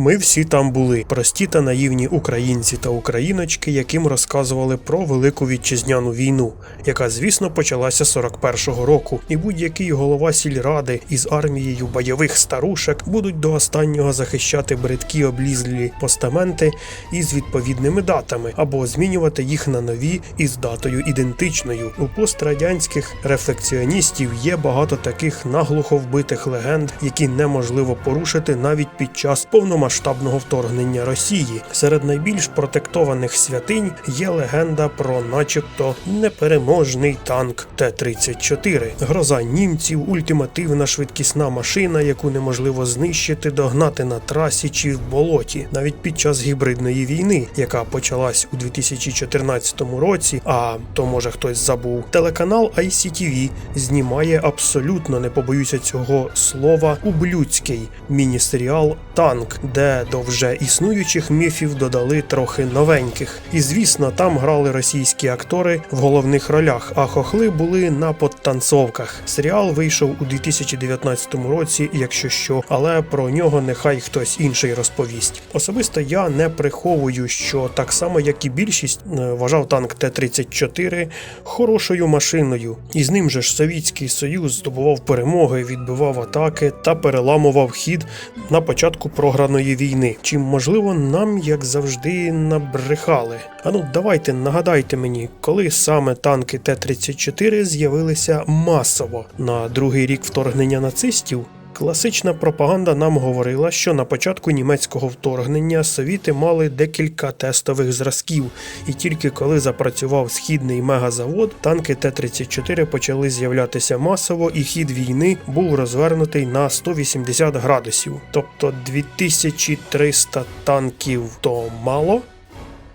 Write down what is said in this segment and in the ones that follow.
Ми всі там були прості та наївні українці та україночки, яким розказували про велику вітчизняну війну, яка, звісно, почалася 41-го року, і будь-який голова сільради із армією бойових старушек будуть до останнього захищати бридкі облізлі постаменти із відповідними датами або змінювати їх на нові із датою ідентичною. У пострадянських рефлекціоністів є багато таких наглухо вбитих легенд, які неможливо порушити навіть під час повномасштабного вторгнення Росії. Серед найбільш протектованих святинь є легенда про, начебто, непереможний танк Т-34, гроза німців, ультимативна швидкісна машина, яку неможливо знищити, догнати на трасі чи в болоті, навіть під час гібридної війни, яка почалась у 2014 році. А то може хтось забув. Телеканал ICTV знімає абсолютно не побоюся цього слова ублюдський міні-серіал Танк, де до вже існуючих міфів додали трохи новеньких. І звісно, там грали російські актори в головних ролях, а хохли були на подтанцовках. Серіал вийшов у 2019 році, якщо що, але про нього нехай хтось інший розповість. Особисто я не приховую, що так само як і більшість е, вважав танк Т-34 хорошою машиною, і з ним же ж Совітський Союз здобував перемоги, відбивав атаки та переламував хід на початку програної війни. Чим можливо нам, як завжди, набрехали. Ану, давайте нагадайте мені, коли саме танки Т-34 з'явилися масово на другий рік вторгнення нацистів. Класична пропаганда нам говорила, що на початку німецького вторгнення совіти мали декілька тестових зразків, і тільки коли запрацював східний мегазавод, танки Т-34 почали з'являтися масово, і хід війни був розвернутий на 180 градусів. Тобто 2300 танків то мало.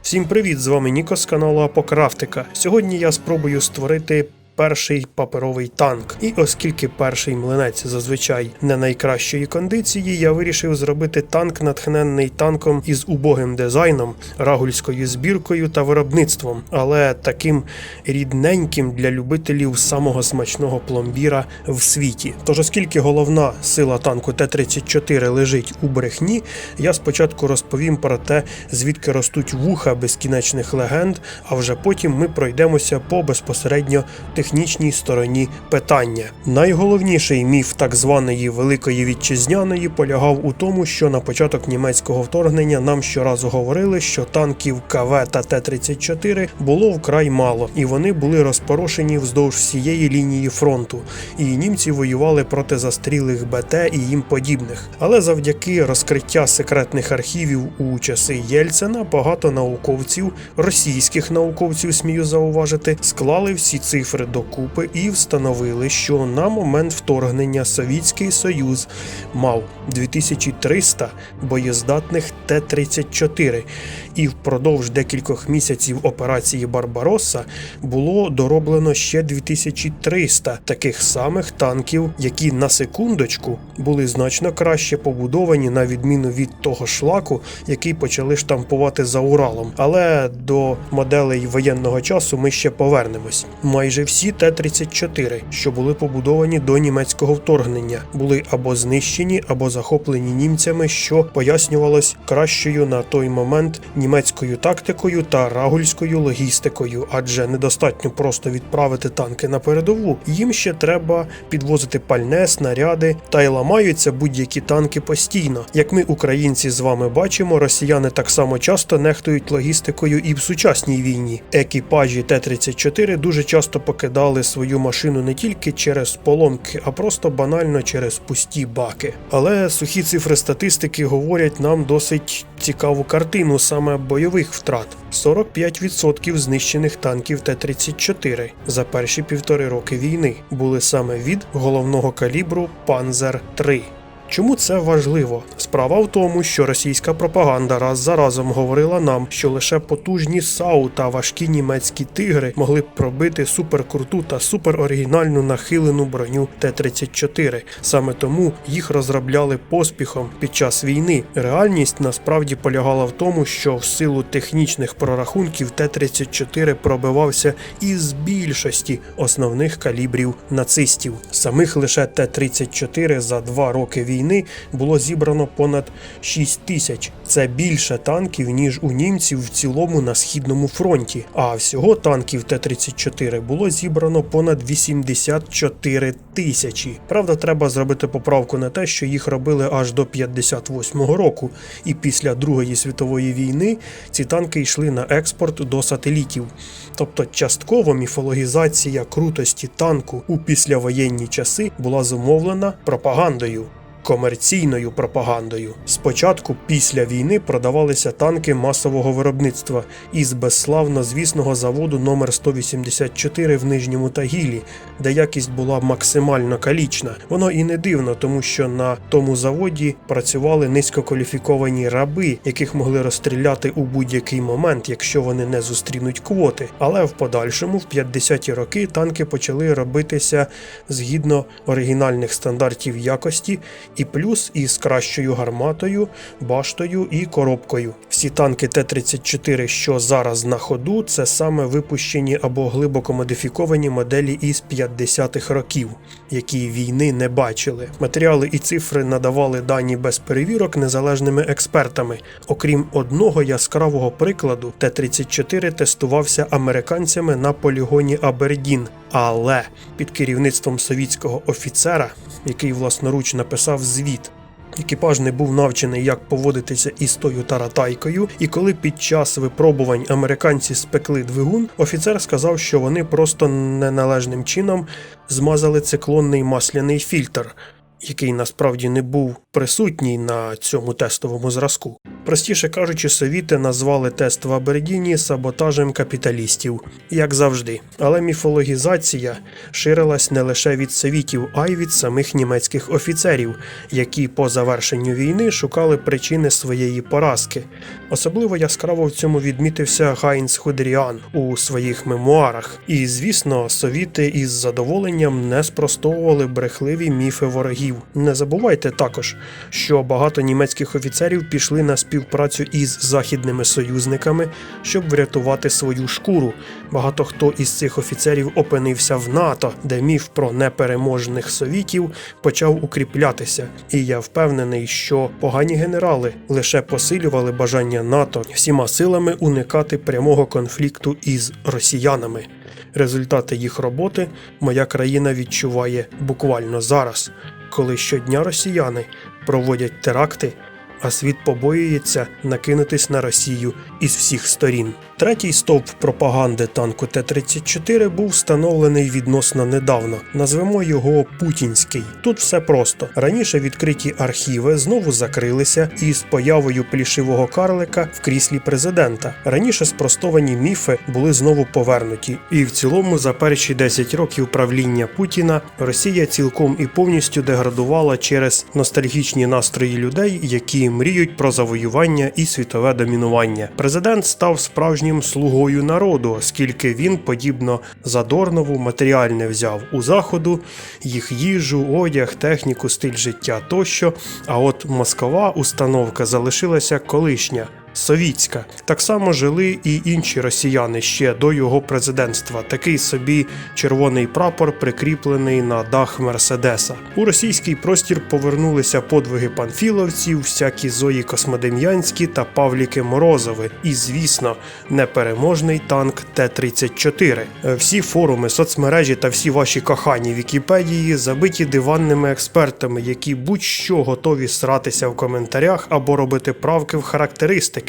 Всім привіт! З вами Ніко з каналу Апокрафтика. Сьогодні я спробую створити. Перший паперовий танк, і оскільки перший млинець зазвичай не найкращої кондиції, я вирішив зробити танк, натхненний танком із убогим дизайном, рагульською збіркою та виробництвом, але таким рідненьким для любителів самого смачного пломбіра в світі. Тож, оскільки головна сила танку Т-34 лежить у брехні, я спочатку розповім про те, звідки ростуть вуха безкінечних легенд, а вже потім ми пройдемося по безпосередньо технічній стороні питання. Найголовніший міф так званої Великої Вітчизняної полягав у тому, що на початок німецького вторгнення нам щоразу говорили, що танків КВ та Т-34 було вкрай мало, і вони були розпорошені вздовж всієї лінії фронту. І німці воювали проти застрілих БТ і їм подібних. Але завдяки розкриття секретних архівів у часи Єльцина багато науковців, російських науковців, смію зауважити, склали всі цифри докупи і встановили, що на момент вторгнення Совітський Союз мав 2300 боєздатних Т-34, і впродовж декількох місяців операції Барбаросса було дороблено ще 2300 таких самих танків, які на секундочку були значно краще побудовані на відміну від того шлаку, який почали штампувати за Уралом. Але до моделей воєнного часу ми ще повернемось. Майже всі Т-34, що були побудовані до німецького вторгнення, були або знищені, або захоплені німцями, що пояснювалось кращою на той момент німецькою тактикою та рагульською логістикою, адже недостатньо просто відправити танки на передову. Їм ще треба підвозити пальне, снаряди, та й ламаються будь-які танки постійно. Як ми, українці, з вами бачимо, росіяни так само часто нехтують логістикою і в сучасній війні. Екіпажі Т-34 дуже часто покидали свою машину не тільки через поломки, а просто банально через пусті баки. Але сухі цифри статистики говорять нам досить цікаву картину саме бойових втрат: 45% знищених танків Т-34 за перші півтори роки війни були саме від головного калібру Панзер 3 Чому це важливо? Справа в тому, що російська пропаганда раз за разом говорила нам, що лише потужні САУ та важкі німецькі тигри могли б пробити суперкруту та супероригінальну нахилену броню Т-34. Саме тому їх розробляли поспіхом під час війни. Реальність насправді полягала в тому, що в силу технічних прорахунків Т-34 пробивався із більшості основних калібрів нацистів. Самих лише Т-34 за два роки війни війни було зібрано понад 6 тисяч. Це більше танків, ніж у німців в цілому на східному фронті. А всього танків Т-34 було зібрано понад 84 тисячі. Правда, треба зробити поправку на те, що їх робили аж до 58-го року, і після Другої світової війни ці танки йшли на експорт до сателітів. Тобто частково міфологізація крутості танку у післявоєнні часи була зумовлена пропагандою. Комерційною пропагандою. Спочатку після війни продавалися танки масового виробництва із безславно звісного заводу номер 184 в Нижньому Тагілі, де якість була максимально калічна. Воно і не дивно, тому що на тому заводі працювали низькокваліфіковані раби, яких могли розстріляти у будь-який момент, якщо вони не зустрінуть квоти. Але в подальшому, в 50-ті роки, танки почали робитися згідно оригінальних стандартів якості і плюс із кращою гарматою, баштою і коробкою. Всі танки Т-34, що зараз на ходу, це саме випущені або глибоко модифіковані моделі із 50-х років, які війни не бачили. Матеріали і цифри надавали дані без перевірок незалежними експертами. Окрім одного яскравого прикладу, Т-34 тестувався американцями на полігоні Абердін. Але під керівництвом совітського офіцера, який власноруч написав звіт. Екіпаж не був навчений, як поводитися із тою таратайкою, і коли під час випробувань американці спекли двигун, офіцер сказав, що вони просто неналежним чином змазали циклонний масляний фільтр, який насправді не був присутній на цьому тестовому зразку. Простіше кажучи, совіти назвали тест в Абердіні саботажем капіталістів, як завжди. Але міфологізація ширилась не лише від совітів, а й від самих німецьких офіцерів, які по завершенню війни шукали причини своєї поразки. Особливо яскраво в цьому відмітився Гайнц Худеріан у своїх мемуарах. І, звісно, совіти із задоволенням не спростовували брехливі міфи ворогів. Не забувайте також, що багато німецьких офіцерів пішли на співпрацю із західними союзниками, щоб врятувати свою шкуру. Багато хто із цих офіцерів опинився в НАТО, де міф про непереможних совітів почав укріплятися. І я впевнений, що погані генерали лише посилювали бажання НАТО всіма силами уникати прямого конфлікту із росіянами. Результати їх роботи моя країна відчуває буквально зараз, коли щодня росіяни проводять теракти, а світ побоюється накинутись на Росію із всіх сторін. Третій стовп пропаганди танку Т-34 був встановлений відносно недавно. Назвемо його Путінський. Тут все просто. Раніше відкриті архіви знову закрилися із появою плішивого карлика в кріслі президента. Раніше спростовані міфи були знову повернуті, і в цілому за перші 10 років правління Путіна Росія цілком і повністю деградувала через ностальгічні настрої людей, які мріють про завоювання і світове домінування. Президент став справжнім слугою народу, оскільки він, подібно Задорнову, матеріальне взяв у заходу їх їжу, одяг, техніку, стиль життя тощо. А от Москова установка залишилася колишня. Совітська так само жили і інші росіяни ще до його президентства. Такий собі червоний прапор прикріплений на дах Мерседеса. У російський простір повернулися подвиги панфіловців, всякі Зої Космодем'янські та Павліки Морозови. І, звісно, непереможний танк Т-34. Всі форуми, соцмережі та всі ваші кохані Вікіпедії забиті диванними експертами, які будь-що готові сратися в коментарях або робити правки в характеристики.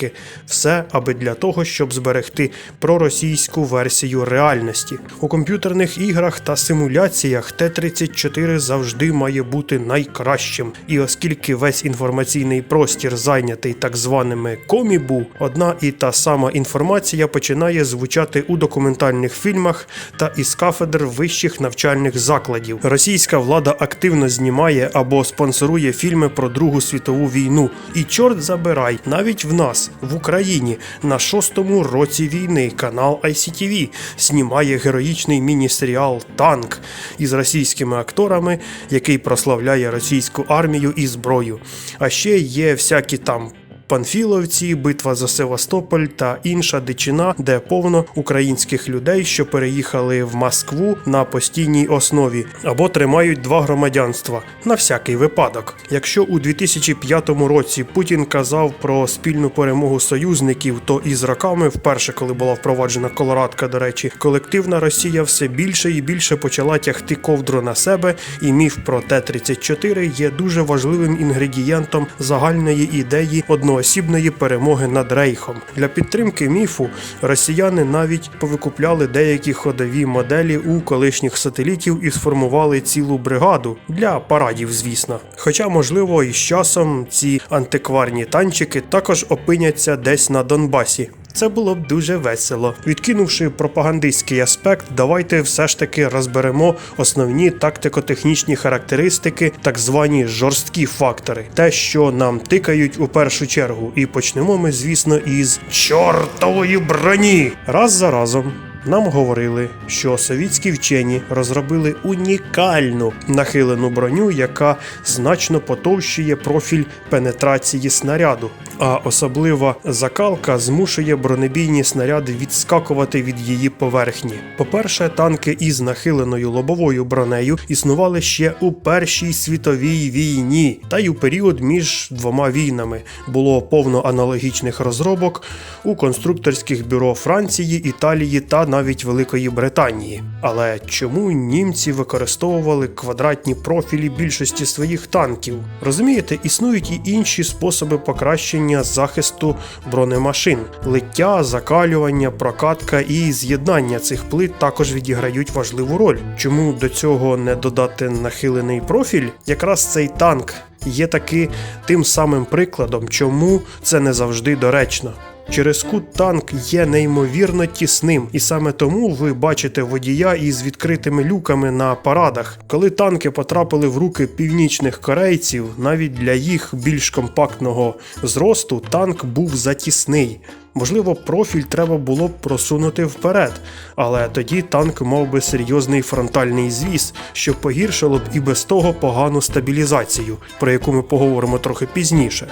Все аби для того, щоб зберегти проросійську версію реальності. У комп'ютерних іграх та симуляціях Т-34 завжди має бути найкращим. І оскільки весь інформаційний простір зайнятий так званими комібу, одна і та сама інформація починає звучати у документальних фільмах та із кафедр вищих навчальних закладів. Російська влада активно знімає або спонсорує фільми про Другу світову війну. І чорт забирай, навіть в нас, в Україні, на шостому році війни канал ICTV знімає героїчний міні-серіал Танк із російськими акторами, який прославляє російську армію і зброю. А ще є всякі там Панфіловці, битва за Севастополь та інша дичина, де повно українських людей, що переїхали в Москву на постійній основі або тримають два громадянства на всякий випадок. Якщо у 2005 році Путін казав про спільну перемогу союзників, то із роками, вперше, коли була впроваджена колорадка, до речі, колективна Росія все більше і більше почала тягти ковдру на себе, і міф про Т-34 є дуже важливим інгредієнтом загальної ідеї одноосібної перемоги над рейхом. Для підтримки міфу росіяни навіть повикупляли деякі ходові моделі у колишніх сателітів і сформували цілу бригаду для парадів, звісно. Хоча, можливо, і часом ці антикварні танчики також опиняться десь на Донбасі. Це було б дуже весело. Відкинувши пропагандистський аспект, давайте все ж таки розберемо основні тактико-технічні характеристики, так звані жорсткі фактори, те, що нам тикають у першу чергу. І почнемо ми, звісно, із чортової броні. Раз за разом. Нам говорили, що совітські вчені розробили унікальну нахилену броню, яка значно потовщує профіль пенетрації снаряду. А особлива закалка змушує бронебійні снаряди відскакувати від її поверхні. По-перше, танки із нахиленою лобовою бронею існували ще у Першій світовій війні, та й у період між двома війнами було повно аналогічних розробок у конструкторських бюро Франції, Італії та навіть Великої Британії. Але чому німці використовували квадратні профілі більшості своїх танків? Розумієте, існують і інші способи покращення захисту бронемашин. Лиття, закалювання, прокатка і з'єднання цих плит також відіграють важливу роль. Чому до цього не додати нахилений профіль? Якраз цей танк є таки тим самим прикладом, чому це не завжди доречно. Через кут танк є неймовірно тісним, і саме тому ви бачите водія із відкритими люками на парадах. Коли танки потрапили в руки північних корейців, навіть для їх більш компактного зросту танк був затісний. Можливо, профіль треба було б просунути вперед, але тоді танк мав би серйозний фронтальний звіс, що погіршило б і без того погану стабілізацію, про яку ми поговоримо трохи пізніше.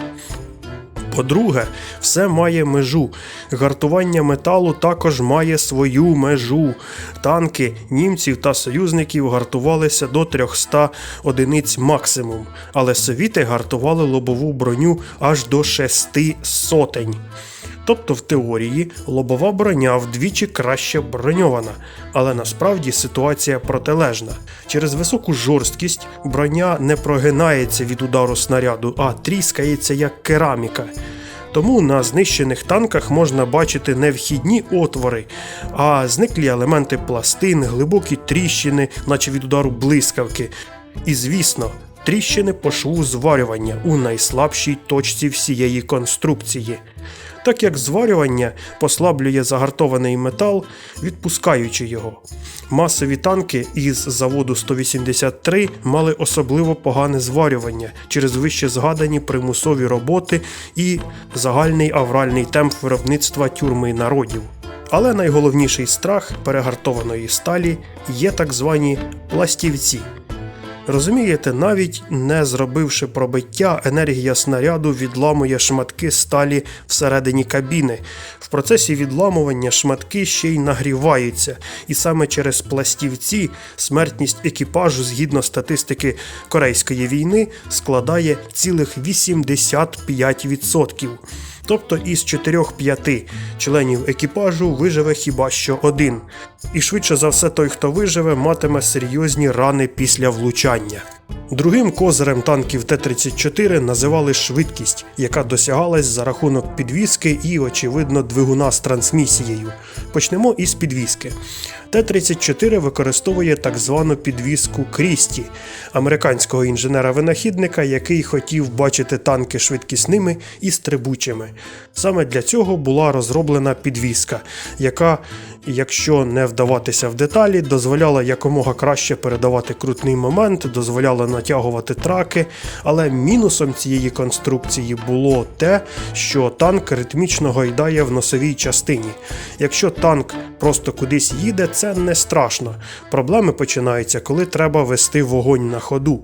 По-друге, все має межу. Гартування металу також має свою межу. Танки німців та союзників гартувалися до 300 одиниць максимум, але совіти гартували лобову броню аж до 6 сотень. Тобто в теорії лобова броня вдвічі краще броньована, але насправді ситуація протилежна. Через високу жорсткість броня не прогинається від удару снаряду, а тріскається як кераміка. Тому на знищених танках можна бачити не вхідні отвори, а зниклі елементи пластин, глибокі тріщини, наче від удару блискавки. І звісно, тріщини по шву зварювання у найслабшій точці всієї конструкції. Так як зварювання послаблює загартований метал, відпускаючи його. Масові танки із заводу 183 мали особливо погане зварювання через вище згадані примусові роботи і загальний авральний темп виробництва тюрми народів. Але найголовніший страх перегартованої сталі є так звані пластівці. Розумієте, навіть не зробивши пробиття, енергія снаряду відламує шматки сталі всередині кабіни. В процесі відламування шматки ще й нагріваються, і саме через пластівці смертність екіпажу згідно статистики Корейської війни складає цілих 85%. Тобто із 4-5 членів екіпажу виживе хіба що один. І швидше за все той, хто виживе, матиме серйозні рани після влучання. Другим козирем танків Т-34 називали швидкість, яка досягалась за рахунок підвіски і, очевидно, двигуна з трансмісією. Почнемо із підвіски. Т-34 використовує так звану підвіску Крісті, американського інженера-винахідника, який хотів бачити танки швидкісними і стрибучими. Саме для цього була розроблена підвіска, яка, якщо не вдаватися в деталі, дозволяла якомога краще передавати крутний момент, дозволяла натягувати траки. Але мінусом цієї конструкції було те, що танк ритмічно гойдає в носовій частині. Якщо танк просто кудись їде, це не страшно. Проблеми починаються, коли треба вести вогонь на ходу.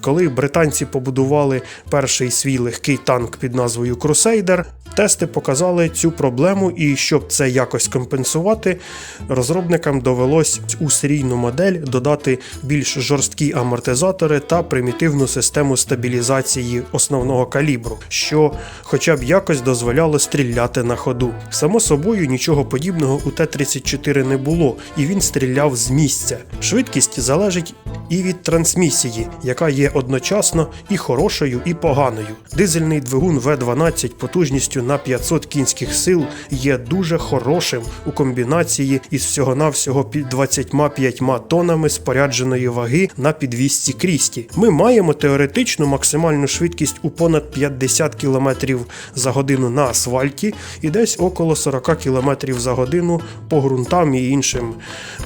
Коли британці побудували перший свій легкий танк під назвою Крусейдер, тести показали цю проблему, і щоб це якось компенсувати, розробникам довелось у серійну модель додати більш жорсткі амортизатори та примітивну систему стабілізації основного калібру, що хоча б якось дозволяло стріляти на ходу. Само собою нічого подібного у Т-34 не було, і він стріляв з місця. Швидкість залежить і від трансмісії, яка є одночасно і хорошою, і поганою. Дизельний двигун В12 потужністю на 500 кінських сил є дуже хорошим у комбінації із всього-навсього під 25 тонами спорядженої ваги на підвісці крісті. Ми маємо теоретичну максимальну швидкість у понад 50 км за годину на асфальті і десь около 40 км за годину по ґрунтам і іншим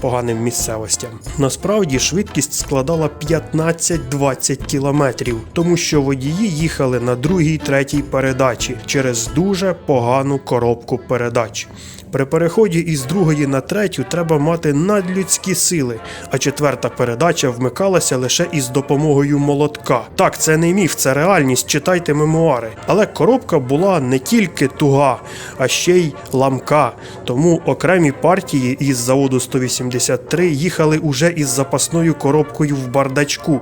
поганим місцевостям. Насправді швидкість складала 15-20 кілометрів, тому що водії їхали на другій третій передачі через дуже погану коробку передач. При переході із другої на третю треба мати надлюдські сили, а четверта передача вмикалася лише із допомогою молотка. Так, це не міф, це реальність. Читайте мемуари. Але коробка була не тільки туга, а ще й ламка. Тому окремі партії із заводу 183 їхали уже із запасною коробкою в бардачку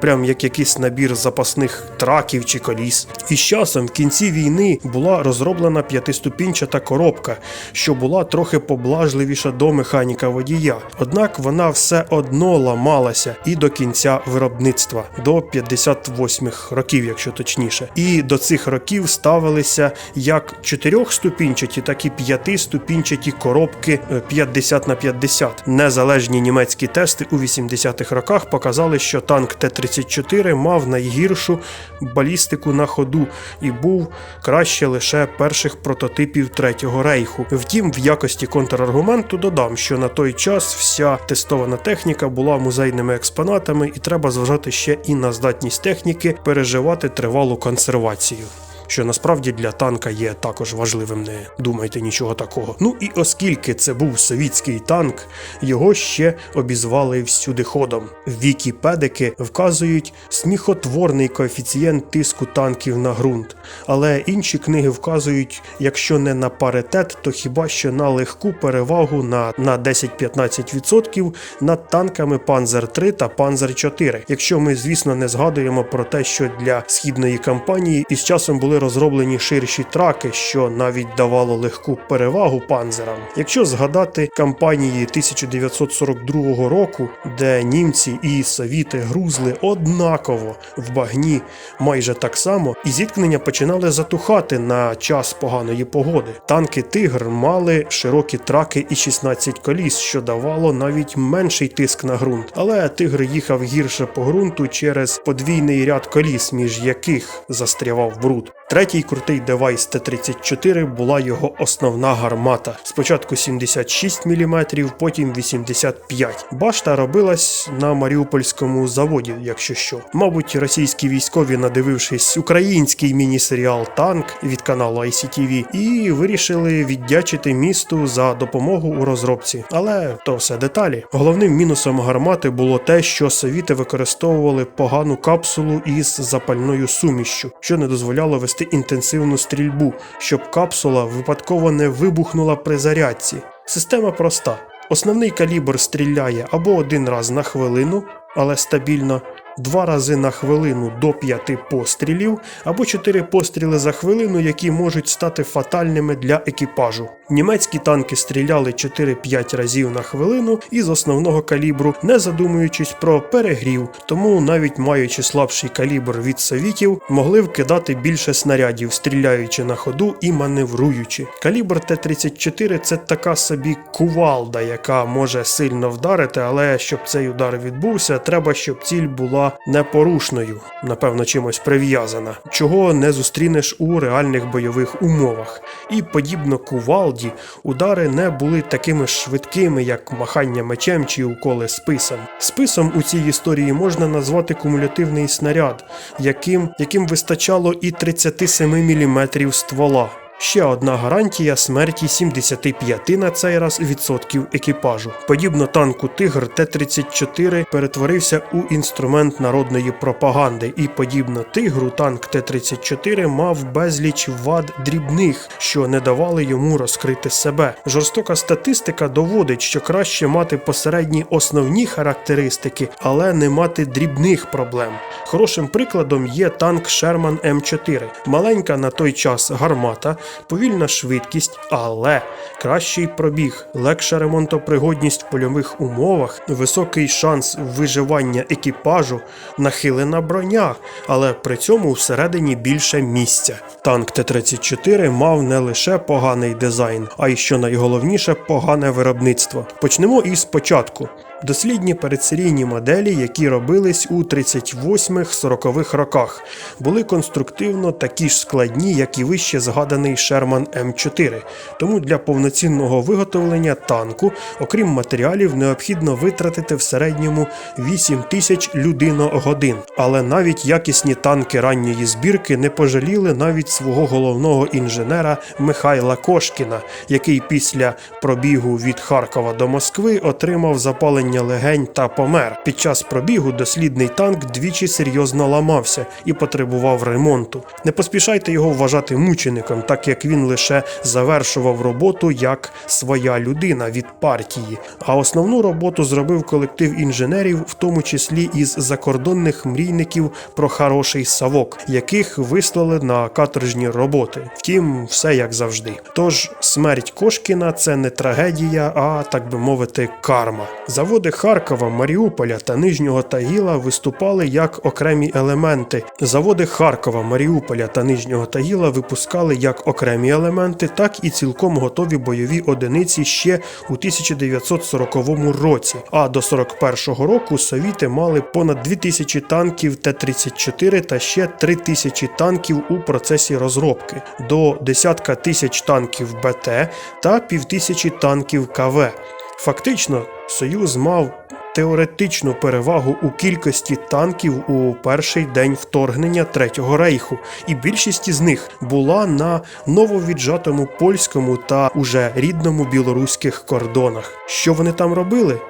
прям як якийсь набір запасних траків чи коліс. І з часом в кінці війни була розроблена п'ятиступінчата коробка, що була трохи поблажливіша до механіка водія. Однак вона все одно ламалася і до кінця виробництва, до 58-х років, якщо точніше. І до цих років ставилися як чотирьохступінчаті, так і п'ятиступінчаті коробки е, 50 на 50. Незалежні німецькі тести у 80-х роках показали, що танк Т-34 мав найгіршу балістику на ходу і був краще лише перших прототипів Третього рейху. Втім, в якості контраргументу додам, що на той час вся тестована техніка була музейними експонатами, і треба зважати ще і на здатність техніки переживати тривалу консервацію що насправді для танка є також важливим, не думайте нічого такого. Ну і оскільки це був совітський танк, його ще обізвали всюдиходом. Вікіпедики вказують сміхотворний коефіцієнт тиску танків на ґрунт, але інші книги вказують, якщо не на паритет, то хіба що на легку перевагу на, на 10-15% над танками Panzer 3 та Panzer 4. Якщо ми, звісно, не згадуємо про те, що для східної кампанії із часом були розроблені ширші траки, що навіть давало легку перевагу панзерам. Якщо згадати кампанії 1942 року, де німці і совіти грузли однаково в багні майже так само, і зіткнення починали затухати на час поганої погоди. Танки Тигр мали широкі траки і 16 коліс, що давало навіть менший тиск на ґрунт. Але тигр їхав гірше по ґрунту через подвійний ряд коліс, між яких застрявав бруд. Третій крутий девайс Т-34 була його основна гармата. Спочатку 76 мм, потім 85. Башта робилась на Маріупольському заводі, якщо що. Мабуть, російські військові, надивившись український міні-серіал Танк від каналу ICTV, і вирішили віддячити місту за допомогу у розробці. Але то все деталі. Головним мінусом гармати було те, що совіти використовували погану капсулу із запальною сумішчю, що не дозволяло вести інтенсивну стрільбу, щоб капсула випадково не вибухнула при зарядці. Система проста. Основний калібр стріляє або один раз на хвилину, але стабільно, два рази на хвилину до п'яти пострілів, або чотири постріли за хвилину, які можуть стати фатальними для екіпажу. Німецькі танки стріляли 4-5 разів на хвилину із основного калібру, не задумуючись про перегрів, тому навіть маючи слабший калібр від совітів, могли вкидати більше снарядів, стріляючи на ходу і маневруючи. Калібр Т-34 це така собі кувалда, яка може сильно вдарити, але щоб цей удар відбувся, треба, щоб ціль була непорушною, напевно, чимось прив'язана, чого не зустрінеш у реальних бойових умовах. І подібно кувалді, удари не були такими швидкими, як махання мечем чи уколи списом. Списом у цій історії можна назвати кумулятивний снаряд, яким, яким вистачало і 37 мм ствола. Ще одна гарантія смерті 75 на цей раз відсотків екіпажу. Подібно танку Тигр Т-34 перетворився у інструмент народної пропаганди, і подібно тигру, танк Т-34 мав безліч вад дрібних, що не давали йому розкрити себе. Жорстока статистика доводить, що краще мати посередні основні характеристики, але не мати дрібних проблем. Хорошим прикладом є танк Шерман М4. Маленька на той час гармата, повільна швидкість, але кращий пробіг, легша ремонтопригодність в польових умовах, високий шанс виживання екіпажу, нахилена броня, але при цьому всередині більше місця. Танк Т-34 мав не лише поганий дизайн, а й що найголовніше погане виробництво. Почнемо із початку. Дослідні передсерійні моделі, які робились у 38-40-х роках, були конструктивно такі ж складні, як і вище згаданий Sherman М4. Тому для повноцінного виготовлення танку, окрім матеріалів, необхідно витратити в середньому 8 тисяч людиногодин. Але навіть якісні танки ранньої збірки не пожаліли навіть свого головного інженера Михайла Кошкіна, який після пробігу від Харкова до Москви отримав запалення легень та помер. Під час пробігу дослідний танк двічі серйозно ламався і потребував ремонту. Не поспішайте його вважати мучеником, так як він лише завершував роботу як своя людина від партії. А основну роботу зробив колектив інженерів, в тому числі із закордонних мрійників про хороший савок, яких вислали на каторжні роботи. Втім, все як завжди. Тож смерть Кошкіна це не трагедія, а так би мовити, карма. Заводи Харкова, Маріуполя та Нижнього Тагіла виступали як окремі елементи. Заводи Харкова, Маріуполя та Нижнього Тагіла випускали як окремі елементи, так і цілком готові бойові одиниці ще у 1940 році. А до 41-го року совіти мали понад 2000 танків Т-34 та ще 3000 танків у процесі розробки, до десятка тисяч танків БТ та півтисячі танків КВ. Фактично, Союз мав теоретичну перевагу у кількості танків у перший день вторгнення Третього рейху, і більшість із них була на нововіджатому польському та уже рідному білоруських кордонах. Що вони там робили?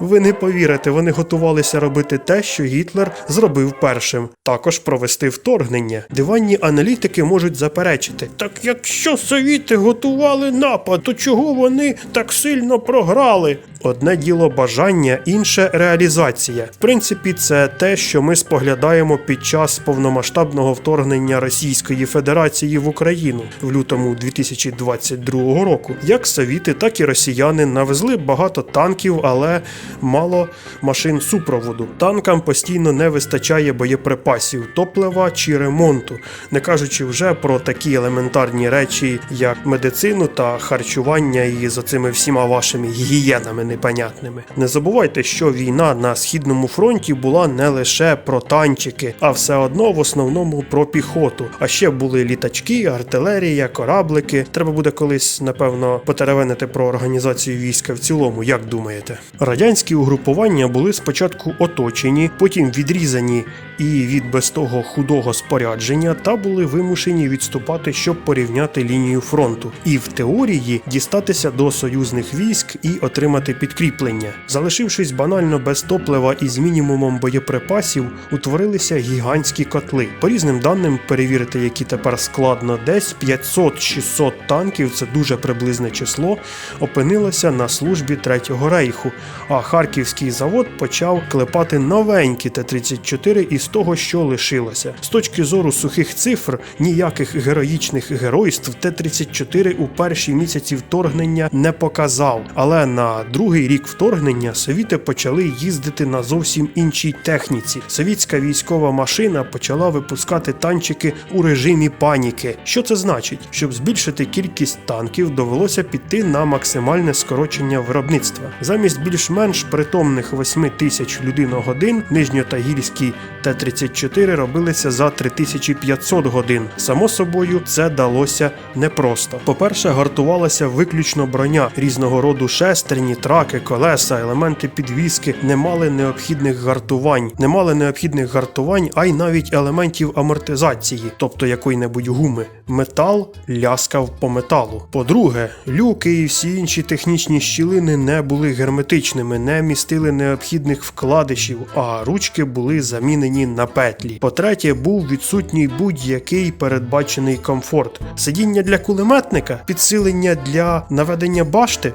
Ви не повірите, вони готувалися робити те, що Гітлер зробив першим, також провести вторгнення. Диванні аналітики можуть заперечити. Так якщо совіти готували напад, то чого вони так сильно програли? Одне діло бажання, інше реалізація. В принципі, це те, що ми споглядаємо під час повномасштабного вторгнення Російської Федерації в Україну в лютому 2022 року. Як совіти, так і росіяни навезли багато танків, але мало машин супроводу. Танкам постійно не вистачає боєприпасів, топлива чи ремонту, не кажучи вже про такі елементарні речі, як медицину та харчування із оцими всіма вашими гігієнами непонятними. Не забувайте, що війна на східному фронті була не лише про танчики, а все одно в основному про піхоту. А ще були літачки, артилерія, кораблики. Треба буде колись, напевно, потеревенити про організацію війська в цілому. Як думаєте? Радянські угрупування були спочатку оточені, потім відрізані і від без того худого спорядження, та були вимушені відступати, щоб порівняти лінію фронту, і в теорії дістатися до союзних військ і отримати підкріплення. Залишившись банально без топлива і з мінімумом боєприпасів, утворилися гігантські котли. По різним даним перевірити, які тепер складно, десь 500-600 танків, це дуже приблизне число, опинилося на службі Третього рейху. А харківський завод почав клепати новенькі Т-34 із того, що лишилося. З точки зору сухих цифр, ніяких героїчних геройств Т-34 у перші місяці вторгнення не показав. Але на другий рік вторгнення совіти почали їздити на зовсім іншій техніці. Совітська військова машина почала випускати танчики у режимі паніки. Що це значить? Щоб збільшити кількість танків, довелося піти на максимальне скорочення виробництва. Замість більш більш-менш притомних 8 тисяч людиногодин нижньотагільські Т-34 робилися за 3500 годин. Само собою, це далося непросто. По-перше, гартувалася виключно броня різного роду шестерні, траки, колеса, елементи підвіски не мали необхідних гартувань, не мали необхідних гартувань, а й навіть елементів амортизації, тобто якої-небудь гуми. Метал ляскав по металу. По-друге, люки і всі інші технічні щілини не були герметичними, не містили необхідних вкладишів, а ручки були замінені на петлі. По-третє, був відсутній будь-який передбачений комфорт. Сидіння для кулеметника, підсилення для наведення башти.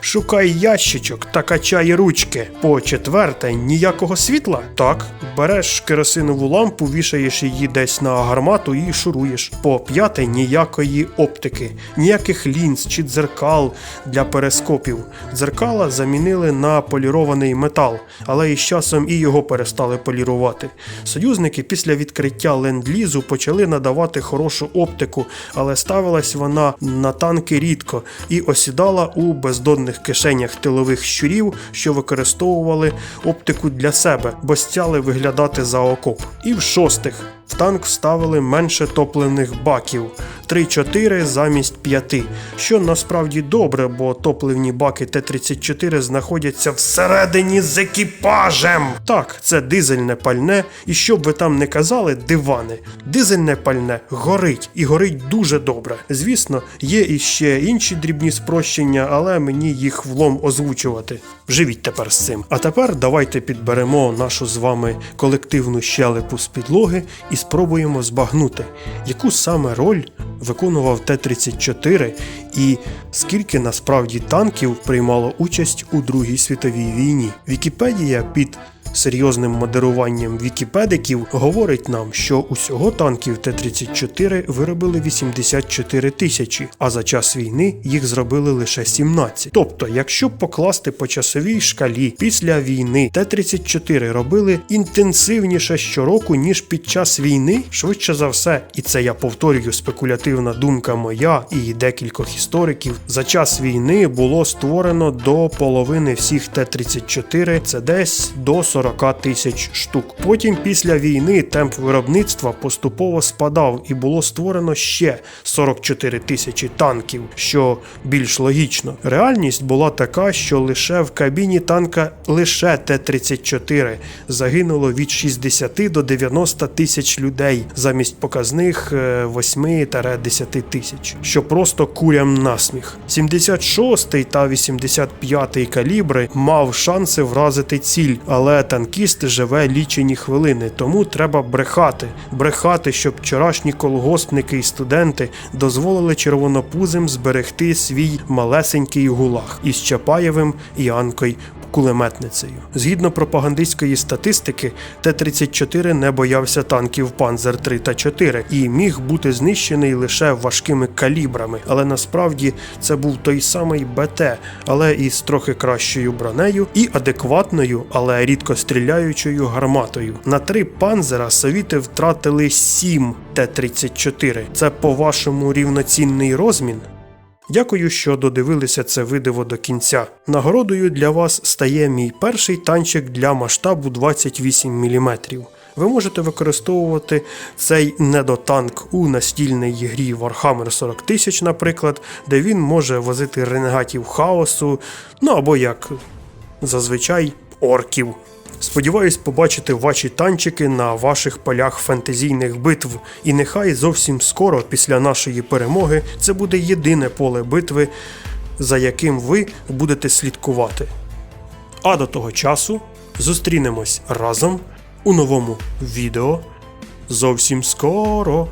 Шукай ящичок та качай ручки. По четверте, ніякого світла. Так, береш керосинову лампу, вішаєш її десь на гармату і шуруєш. По п'яте, ніякої оптики, ніяких лінз чи дзеркал для перископів. Дзеркала замінили на полірований метал, але із часом і його перестали полірувати. Союзники після відкриття ленд-лізу почали надавати хорошу оптику, але ставилась вона на танки рідко і осідала у бездонних кишенях тилових щурів, що використовували оптику для себе, бо стяли виглядати за окоп. І в шостих. В танк вставили менше топливних баків 3-4 замість 5, що насправді добре, бо топливні баки Т-34 знаходяться всередині з екіпажем. Так, це дизельне пальне, і щоб ви там не казали, дивани. Дизельне пальне горить і горить дуже добре. Звісно, є іще інші дрібні спрощення, але мені їх влом озвучувати. Живіть тепер з цим. А тепер давайте підберемо нашу з вами колективну щелепу з підлоги і спробуємо збагнути, яку саме роль виконував Т-34 і скільки насправді танків приймало участь у Другій світовій війні. Вікіпедія під серйозним модеруванням вікіпедиків говорить нам, що усього танків Т-34 виробили 84 тисячі, а за час війни їх зробили лише 17. Тобто, якщо покласти по часовій шкалі після війни Т-34 робили інтенсивніше щороку, ніж під час війни, швидше за все, і це я повторюю спекулятивна думка моя і декількох істориків. За час війни було створено до половини всіх Т-34, це десь до 40 тисяч штук. Потім після війни темп виробництва поступово спадав і було створено ще 44 тисячі танків, що більш логічно. Реальність була така, що лише в кабіні танка лише Т-34 загинуло від 60 до 90 тисяч людей замість показних е, 8-10 тисяч, що просто курям насміх. 76 та 85 калібри мав шанси вразити ціль, але танкіст живе лічені хвилини, тому треба брехати. Брехати, щоб вчорашні колгоспники і студенти дозволили червонопузим зберегти свій малесенький гулаг із Чапаєвим і Анкою кулеметницею. Згідно пропагандистської статистики, Т-34 не боявся танків Панзер 3 та 4 і міг бути знищений лише важкими калібрами, але насправді це був той самий БТ, але із трохи кращою бронею і адекватною, але рідко стріляючою гарматою. На три панзера совіти втратили 7 Т-34. Це по-вашому рівноцінний розмін? Дякую, що додивилися це відео до кінця. Нагородою для вас стає мій перший танчик для масштабу 28 мм. Ви можете використовувати цей недотанк у настільній грі Warhammer 40 тисяч, наприклад, де він може возити ренегатів хаосу, ну або як зазвичай орків. Сподіваюсь побачити ваші танчики на ваших полях фентезійних битв, і нехай зовсім скоро, після нашої перемоги, це буде єдине поле битви, за яким ви будете слідкувати. А до того часу зустрінемось разом у новому відео зовсім скоро.